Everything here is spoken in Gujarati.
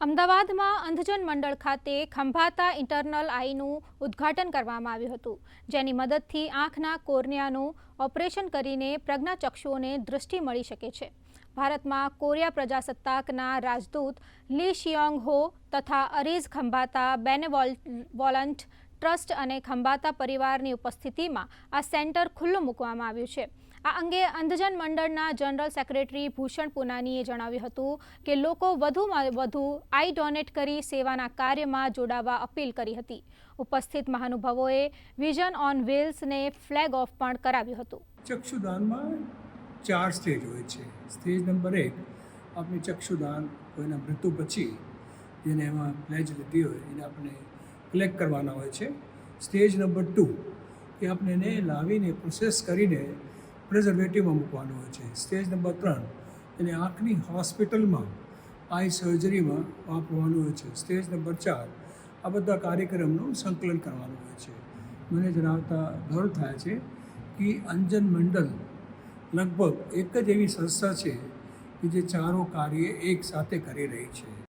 અમદાવાદમાં અંધજન મંડળ ખાતે ખંભાતા ઇન્ટરનલ આઈનું ઉદ્ઘાટન કરવામાં આવ્યું હતું, જેની મદદથી આંખના કોર્નિયાનું ઓપરેશન કરીને પ્રજ્ઞાચક્ષુઓને દૃષ્ટિ મળી શકે છે. ભારતમાં કોરિયા પ્રજાસત્તાકના રાજદૂત લી શિયોંગ હો તથા અરીઝ ખંભાતા બેનેવોલન્ટ ટ્રસ્ટ અને ખંભાતા પરિવારની ઉપસ્થિતિમાં આ સેન્ટર ખુલ્લું મૂકવામાં આવ્યું છે. આ અંગે અંધજન મંડળના જનરલ સેક્રેટરી ભૂષણ પુનાનીએ જણાવ્યું હતું કે લોકો વધુમાં વધુ આઈ ડોનેટ કરી સેવાના કાર્યમાં જોડાવા અપીલ કરી હતી. ઉપસ્થિત મહાનુભાવોએ વિઝન ઓન વ્હીલ્સને ફ્લેગ ઓફ પણ કરાવ્યું હતું. ચક્ષુદાનમાં ચાર સ્ટેજ હોય છે. સ્ટેજ નંબર એક, આપણે ચક્ષુદાન, કોઈના મૃત્યુ પછી જેને એમાં પ્લેજ લીધી હોય એને આપણે કલેક્ટ કરવાના હોય છે. સ્ટેજ નંબર ટુ એ આપણે એને લાવીને પ્રોસેસ કરીને પ્રિઝર્વેટિવમાં મૂકવાનું હોય છે. સ્ટેજ નંબર ત્રણ એને આંખની હોસ્પિટલમાં આઈ સર્જરીમાં વાપરવાનું હોય છે. સ્ટેજ નંબર ચાર આ બધા કાર્યક્રમનું સંકલન કરવાનું હોય છે. મને જણાવતા ગર્વ થાય છે કે અંજન મંડળ લગભગ એક જ એવી સંસ્થા છે કે જે ચારો કાર્ય એક સાથે કરી રહી છે.